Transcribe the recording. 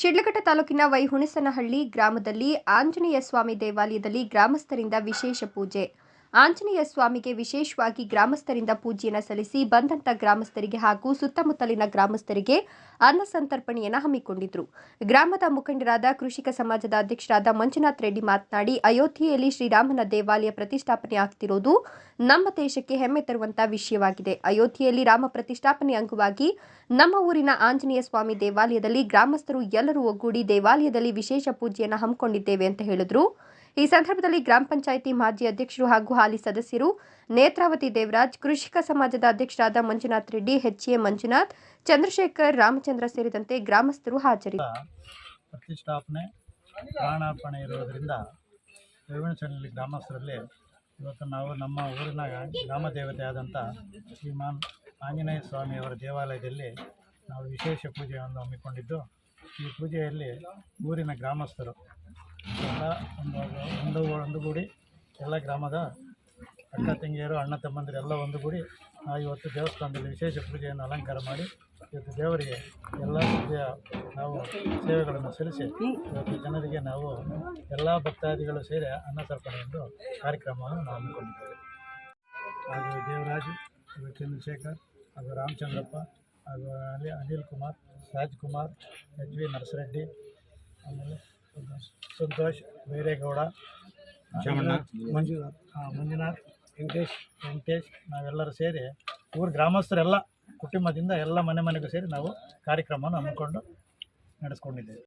ಶಿಡ್ಲಘಟ್ಟ ತಾಲೂಕಿನ ವೈಹುಣಸನಹಳ್ಳಿ ಗ್ರಾಮದಲ್ಲಿ ಆಂಜನೇಯ ಸ್ವಾಮಿ ದೇವಾಲಯದಲ್ಲಿ ಗ್ರಾಮಸ್ಥರಿಂದ ವಿಶೇಷ ಪೂಜೆ. ಆಂಜನೇಯ ಸ್ವಾಮಿಗೆ ವಿಶೇಷವಾಗಿ ಗ್ರಾಮಸ್ಥರಿಂದ ಪೂಜೆಯನ್ನು ಸಲ್ಲಿಸಿ ಬಂದಂತ ಗ್ರಾಮಸ್ಥರಿಗೆ ಹಾಗೂ ಸುತ್ತಮುತ್ತಲಿನ ಗ್ರಾಮಸ್ಥರಿಗೆ ಅನ್ನ ಸಂತರ್ಪಣೆಯನ್ನು ಹಮ್ಮಿಕೊಂಡಿದ್ರು. ಗ್ರಾಮದ ಮುಖಂಡರಾದ ಕೃಷಿಕ ಸಮಾಜದ ಅಧ್ಯಕ್ಷರಾದ ಮಂಜುನಾಥ್ ರೆಡ್ಡಿ ಮಾತನಾಡಿ, ಅಯೋಧ್ಯೆಯಲ್ಲಿ ಶ್ರೀರಾಮನ ದೇವಾಲಯ ಪ್ರತಿಷ್ಠಾಪನೆ ಆಗ್ತಿರೋದು ನಮ್ಮ ದೇಶಕ್ಕೆ ಹೆಮ್ಮೆ ತರುವಂತಹ ವಿಷಯವಾಗಿದೆ. ಅಯೋಧ್ಯೆಯಲ್ಲಿ ರಾಮ ಪ್ರತಿಷ್ಠಾಪನೆ ಅಂಗವಾಗಿ ನಮ್ಮ ಊರಿನ ಆಂಜನೇಯ ಸ್ವಾಮಿ ದೇವಾಲಯದಲ್ಲಿ ಗ್ರಾಮಸ್ಥರು ಎಲ್ಲರೂ ಒಗ್ಗೂಡಿ ದೇವಾಲಯದಲ್ಲಿ ವಿಶೇಷ ಪೂಜೆಯನ್ನು ಹಮ್ಮಿಕೊಂಡಿದ್ದೇವೆ ಅಂತ ಹೇಳಿದ್ರು. ಈ ಸಂದರ್ಭದಲ್ಲಿ ಗ್ರಾಮ ಪಂಚಾಯಿತಿ ಮಾಜಿ ಅಧ್ಯಕ್ಷರು ಹಾಗೂ ಹಾಲಿ ಸದಸ್ಯರು ನೇತ್ರಾವತಿ ದೇವರಾಜ್, ಕೃಷಿಕ ಸಮಾಜದ ಅಧ್ಯಕ್ಷರಾದ ಮಂಜುನಾಥ್ ರೆಡ್ಡಿ ಎಚ್ಎ ಮಂಜುನಾಥ್, ಚಂದ್ರಶೇಖರ್, ರಾಮಚಂದ್ರ ಸೇರಿದಂತೆ ಗ್ರಾಮಸ್ಥರು ಹಾಜರಿದ್ದರು ಗ್ರಾಮಸ್ಥರಲ್ಲಿ ಇವತ್ತು ನಾವು ನಮ್ಮ ಊರಿನ ಗ್ರಾಮ ದೇವತೆ ಆದಂಥ ಶ್ರೀಮಾನ್ ಆಂಜನೇಯ ಸ್ವಾಮಿಯವರ ದೇವಾಲಯದಲ್ಲಿ ನಾವು ವಿಶೇಷ ಪೂಜೆಯನ್ನು ಹಮ್ಮಿಕೊಂಡಿದ್ದು, ಈ ಪೂಜೆಯಲ್ಲಿ ಊರಿನ ಗ್ರಾಮಸ್ಥರು ಎಲ್ಲ ಒಂದು ಒಂದು ಒಂದುಗೂಡಿ ಎಲ್ಲ ಗ್ರಾಮದ ಅಕ್ಕ ತಂಗಿಯರು, ಅಣ್ಣ ತಮ್ಮಂದಿರು ಎಲ್ಲ ಒಂದುಗೂಡಿ ಇವತ್ತು ದೇವಸ್ಥಾನದಲ್ಲಿ ವಿಶೇಷ ಪೂಜೆಯನ್ನು ಅಲಂಕಾರ ಮಾಡಿ ಇವತ್ತು ದೇವರಿಗೆ ಎಲ್ಲ ರೀತಿಯ ನಾವು ಸೇವೆಗಳನ್ನು ಸಲ್ಲಿಸಿ ಇವತ್ತು ಜನರಿಗೆ ನಾವು ಎಲ್ಲ ಭಕ್ತಾದಿಗಳು ಸೇರಿ ಅನ್ನಸರ್ಪಣೆ ಎಂದು ಕಾರ್ಯಕ್ರಮವನ್ನು ನಾವು ಹಮ್ಮಿಕೊಂಡಿದ್ದೇವೆ. ಹಾಗೂ ದೇವರಾಜ್, ಹಾಗೂ ಚಂದ್ರಶೇಖರ್, ಹಾಗೂ ರಾಮಚಂದ್ರಪ್ಪ, ಹಾಗೂ ಅನಿಲ್ ಕುಮಾರ್, ರಾಜ್ಕುಮಾರ್, ಎಚ್ ವಿ ನರಸರೆಡ್ಡಿ ಸಂತೋಷ್ ಬೈರೇಗೌಡ ಮಂಜುನಾಥ್ ಮಂಜುನಾಥ್, ವೆಂಕಟೇಶ್ ವೆಂಕಟೇಶ್, ನಾವೆಲ್ಲರೂ ಸೇರಿ ಊರು ಗ್ರಾಮಸ್ಥರೆಲ್ಲ ಕುಟುಂಬದಿಂದ ಎಲ್ಲ ಮನೆ ಮನೆಗೂ ಸೇರಿ ನಾವು ಕಾರ್ಯಕ್ರಮವನ್ನು ಹಮ್ಮಿಕೊಂಡು ನಡೆಸ್ಕೊಂಡಿದ್ದೇವೆ.